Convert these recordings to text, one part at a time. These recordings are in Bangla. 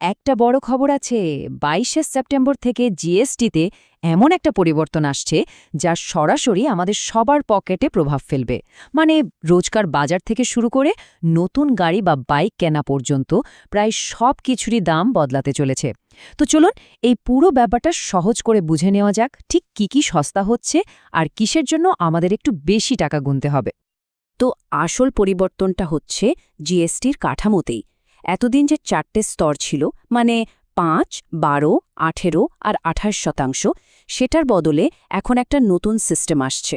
একটা বড় খবর আছে, বাইশে সেপ্টেম্বর থেকে জিএসটিতে এমন একটা পরিবর্তন আসছে, যা সরাসরি আমাদের সবার পকেটে প্রভাব ফেলবে। মানে রোজকার বাজার থেকে শুরু করে নতুন গাড়ি বা বাইক কেনা পর্যন্ত প্রায় সব কিছুরই দাম বদলাতে চলেছে। তো চলুন এই পুরো ব্যাপারটা সহজ করে বুঝে নেওয়া যাক, ঠিক কি কি সস্তা হচ্ছে আর কিসের জন্য আমাদের একটু বেশি টাকা গুনতে হবে। তো আসল পরিবর্তনটা হচ্ছে জিএসটির কাঠামোতেই। এতদিন যে চারটে স্তর ছিল মানে পাঁচ, বারো, আঠেরো আর আঠাশ শতাংশ, সেটার বদলে এখন একটা নতুন সিস্টেম আসছে।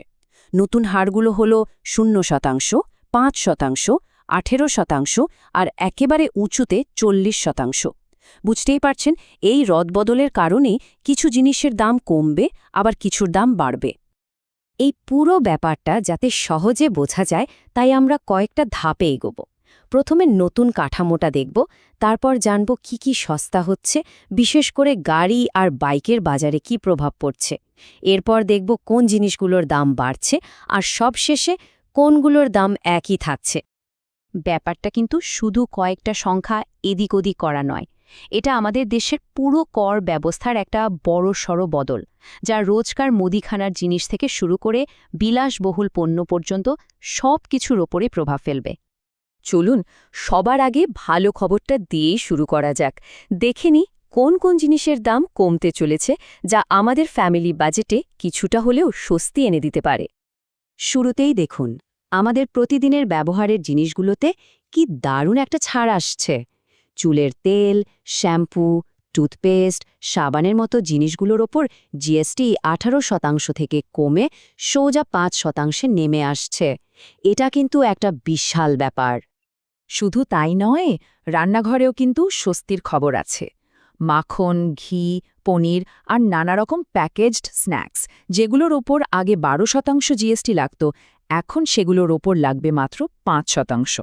নতুন হারগুলো হল শূন্য শতাংশ, পাঁচ শতাংশ, আঠেরো শতাংশ আর একেবারে উঁচুতে চল্লিশ শতাংশ। বুঝতেই পারছেন, এই রদবদলের কারণেই কিছু জিনিসের দাম কমবে, আবার কিছুর দাম বাড়বে। এই পুরো ব্যাপারটা যাতে সহজে বোঝা যায়, তাই আমরা কয়েকটা ধাপে এগোব। প্রথমে নতুন কাঠামোটা দেখব, তারপর জানব কি কি সস্তা হচ্ছে, বিশেষ করে গাড়ি আর বাইকের বাজারে কি প্রভাব পড়ছে। এরপর দেখব কোন জিনিসগুলোর দাম বাড়ছে আর সবশেষে কোনগুলোর দাম একই থাকছে। ব্যাপারটা কিন্তু শুধু কয়েকটা সংখ্যা এদিক ওদিক করা নয়। এটা আমাদের দেশের পুরো কর ব্যবস্থার একটা বড় সড় বদল, যা রোজকার মুদিখানার জিনিস থেকে শুরু করে বিলাসবহুল পণ্য পর্যন্ত সব কিছুর ওপরে প্রভাব ফেলবে। চলুন সবার আগে ভালো খবরটা দিয়েই শুরু করা যাক। দেখে নি কোন কোন জিনিসের দাম কমতে চলেছে যা আমাদের ফ্যামিলি বাজেটে কিছুটা হলেও স্বস্তি এনে দিতে পারে। শুরুতেই দেখুন, আমাদের প্রতিদিনের ব্যবহারের জিনিসগুলোতে কি দারুণ একটা ছাড় আসছে। চুলের তেল, শ্যাম্পু, টুথপেস্ট, সাবানের মতো জিনিসগুলোর ওপর জিএসটি আঠারো শতাংশ থেকে কমে সোজা পাঁচ শতাংশে নেমে আসছে। এটা কিন্তু একটা বিশাল ব্যাপার। শুধু তাই নয়, রান্নাঘরেও কিন্তু স্বস্তির খবর আছে। মাখন, ঘি, পনির আর নানা রকম প্যাকেজড স্ন্যাক্স, যেগুলোর ওপর আগে বারো শতাংশ জিএসটি লাগত, এখন সেগুলোর ওপর লাগবে মাত্র পাঁচ শতাংশ।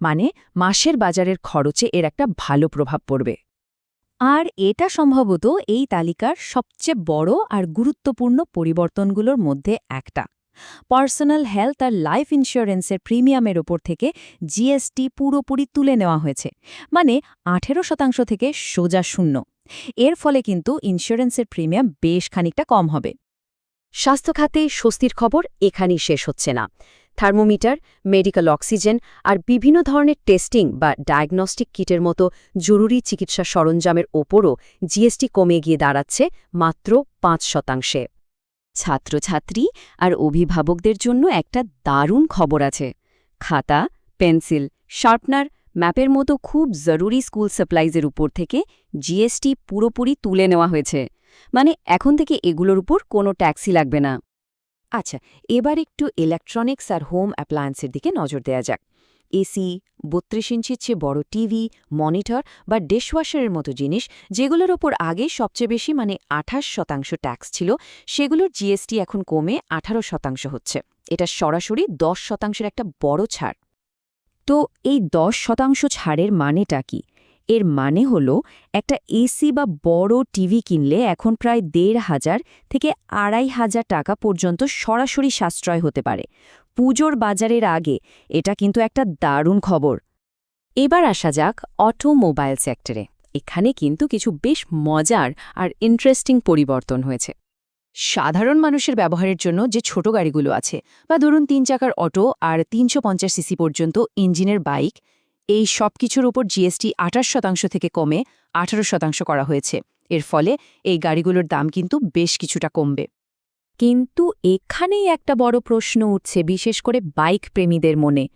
মানে মাসের বাজারের খরচে এর একটা ভালো প্রভাব পড়বে। আর এটা সম্ভবত এই তালিকার সবচেয়ে বড় আর গুরুত্বপূর্ণ পরিবর্তনগুলোর মধ্যে একটা। পার্সোনাল হেলথ আর লাইফ ইন্স্যুরেন্সের প্রিমিয়ামের ওপর থেকে জিএসটি পুরোপুরি তুলে নেওয়া হয়েছে। মানে আঠেরো শতাংশ থেকে সোজা শূন্য। এর ফলে কিন্তু ইন্স্যুরেন্সের প্রিমিয়াম বেশ খানিকটা কম হবে। স্বাস্থ্যখাতে স্বস্তির খবর এখানেই শেষ হচ্ছে না। থার্মোমিটার, মেডিকেল অক্সিজেন আর বিভিন্ন ধরনের টেস্টিং বা ডায়াগনস্টিক কিটের মতো জরুরি চিকিৎসা সরঞ্জামের ওপরও জিএসটি কমে গিয়ে দাঁড়াচ্ছে মাত্র পাঁচ শতাংশে। ছাত্রছাত্রী আর অভিভাবকদের জন্য একটা দারুণ খবর আছে। খাতা, পেন্সিল, শার্পনার ম্যাপের মতো খুব জরুরি স্কুল সাপ্লাইজের উপর থেকে জিএসটি পুরোপুরি তুলে নেওয়া হয়েছে। মানে এখন থেকে এগুলোর উপর কোনো ট্যাক্সি লাগবে না। আচ্ছা এবার একটু ইলেকট্রনিক্স আর হোম অ্যাপ্লায়েন্সের দিকে নজর দেয়া যাক। এসি, বত্রিশ ইঞ্চির চেয়ে বড় টিভি, মনিটর বা ডিশওয়াশারের মতো জিনিস, যেগুলোর ওপর আগে সবচেয়ে বেশি মানে আঠাশ শতাংশ ট্যাক্স ছিল, সেগুলোর জিএসটি এখন কমে আঠারো শতাংশ হচ্ছে। এটা সরাসরি দশ শতাংশের একটা বড় ছাড়। তো এই দশ শতাংশ ছাড়ের মানেটা কি? এর মানে হল একটা এসি বা বড় টিভি কিনলে এখন প্রায় দেড় হাজার থেকে আড়াই হাজার টাকা পর্যন্ত সরাসরি সাশ্রয় হতে পারে। পুজোর বাজারের আগে এটা কিন্তু একটা দারুণ খবর। এবার আসা যাক অটোমোবাইল সেক্টরে। এখানে কিন্তু কিছু বেশ মজার আর ইন্টারেস্টিং পরিবর্তন হয়েছে। সাধারণ মানুষের ব্যবহারের জন্য যে ছোট গাড়িগুলো আছে, বা ধরুন তিন চাকার অটো আর তিনশো পঞ্চাশ সিসি পর্যন্ত ইঞ্জিনের বাইক এই সব কিছুর উপর জিএসটি আঠাশ শতাংশ থেকে কমে আঠারো শতাংশ করা হয়েছে। এর ফলে এই গাড়িগুলোর দাম কিন্তু বেশ কিছুটা কমবে। কিন্তু এখানেই একটা বড় প্রশ্ন উঠছে, বিশেষ করে বাইক প্রেমীদের মনে।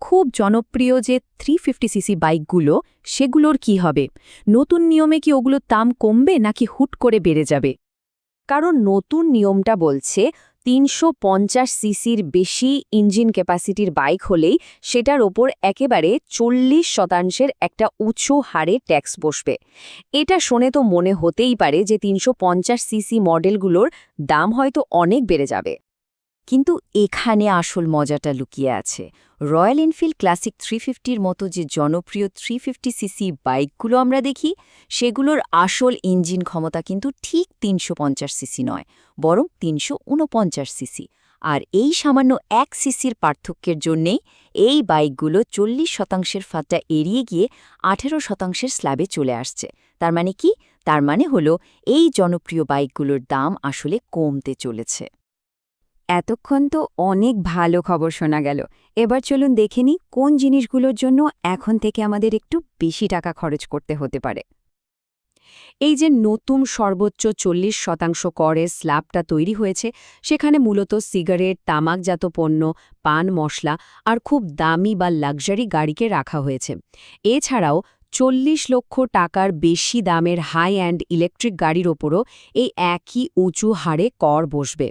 খুব জনপ্রিয় যে থ্রি ফিফটি সিসি বাইকগুলো, সেগুলোর কি হবে? নতুন নিয়মে কি ওগুলোর দাম কমবে নাকি হুট করে বেড়ে যাবে? কারণ নতুন নিয়মটা বলছে তিনশো পঞ্চাশ সিসির বেশি ইঞ্জিন ক্যাপাসিটির বাইক হলেই সেটার ওপর একেবারে চল্লিশ শতাংশের একটা উঁচু হারে ট্যাক্স বসবে। এটা শুনে তো মনে হতেই পারে যে তিনশো পঞ্চাশ সিসি মডেলগুলোর দাম হয়তো অনেক বেড়ে যাবে। কিন্তু এখানে আসল মজাটা লুকিয়ে আছে। রয়্যাল এনফিল্ড ক্লাসিক থ্রি ফিফটির মতো যে জনপ্রিয় থ্রি ফিফটি সিসি বাইকগুলো আমরা দেখি, সেগুলোর আসল ইঞ্জিন ক্ষমতা কিন্তু ঠিক তিনশো পঞ্চাশ সিসি নয়, বরং তিনশো ঊনপঞ্চাশ সিসি। আর এই সামান্য এক সিসির পার্থক্যের জন্যেই এই বাইকগুলো চল্লিশ শতাংশের ফাঁদটা এড়িয়ে গিয়ে আঠেরো শতাংশের স্ল্যাবে চলে আসছে। তার মানে কি? তার মানে হলো এই জনপ্রিয় বাইকগুলোর দাম আসলে কমতে চলেছে। এতক্ষণ তো অনেক ভালো খবর শোনা গেল। এবার চলুন দেখে কোন জিনিসগুলোর জন্য এখন থেকে আমাদের একটু বেশি টাকা খরচ করতে হতে পারে। এই যে নতুন সর্বোচ্চ চল্লিশ শতাংশ করের স্ল্যাবটা তৈরি হয়েছে, সেখানে মূলত সিগারেট, তামাকজাত পণ্য, পান, মশলা আর খুব দামি বা লাক্সারি গাড়িকে রাখা হয়েছে। এছাড়াও চল্লিশ লক্ষ টাকার বেশি দামের হাই অ্যান্ড ইলেকট্রিক গাড়ির ওপরও এই একই উঁচু হারে কর বসবে।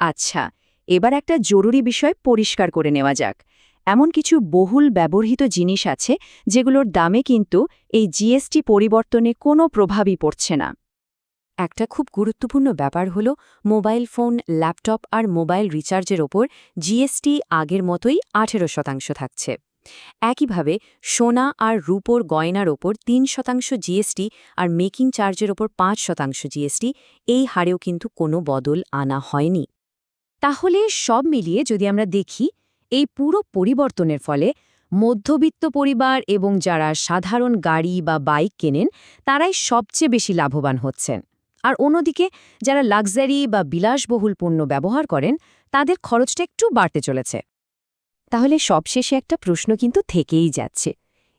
আচ্ছা এবার একটা জরুরি বিষয় পরিষ্কার করে নেওয়া যাক। এমন কিছু বহুল ব্যবহৃত জিনিস আছে, যেগুলোর দামে কিন্তু এই জিএসটি পরিবর্তনে কোনো প্রভাবই পড়ছে না। একটা খুব গুরুত্বপূর্ণ ব্যাপার হল, মোবাইল ফোন, ল্যাপটপ আর মোবাইল রিচার্জের ওপর জিএসটি আগের মতোই আঠেরো শতাংশ থাকছে। একইভাবে, সোনা আর রূপোর গয়নার ওপর তিন শতাংশ জিএসটি আর মেকিং চার্জের ওপর পাঁচ শতাংশ জিএসটি, এই হারেও কিন্তু কোনো বদল আনা হয়নি। তাহলে সব মিলিয়ে যদি আমরা দেখি, এই পুরো পরিবর্তনের ফলে মধ্যবিত্ত পরিবার এবং যারা সাধারণ গাড়ি বা বাইক কেনেন, তারাই সবচেয়ে বেশি লাভবান হচ্ছেন। আর অন্যদিকে, যারা লাক্সারি বা বিলাসবহুল পণ্য ব্যবহার করেন, তাদের খরচটা একটু বাড়তে চলেছে। তাহলে সবশেষে একটা প্রশ্ন কিন্তু থেকেই যাচ্ছে।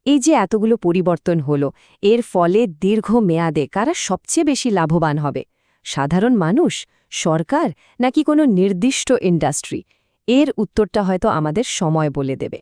এই যে এতগুলো পরিবর্তন হলো, এর ফলে দীর্ঘ মেয়াদে কারা সবচেয়ে বেশি লাভবান হবে? সাধারণ মানুষ? সরকার নাকি কোনো নির্দিষ্ট ইন্ডাস্ট্রি এর উত্তরটা হয়তো আমাদের সময় বলে দেবে।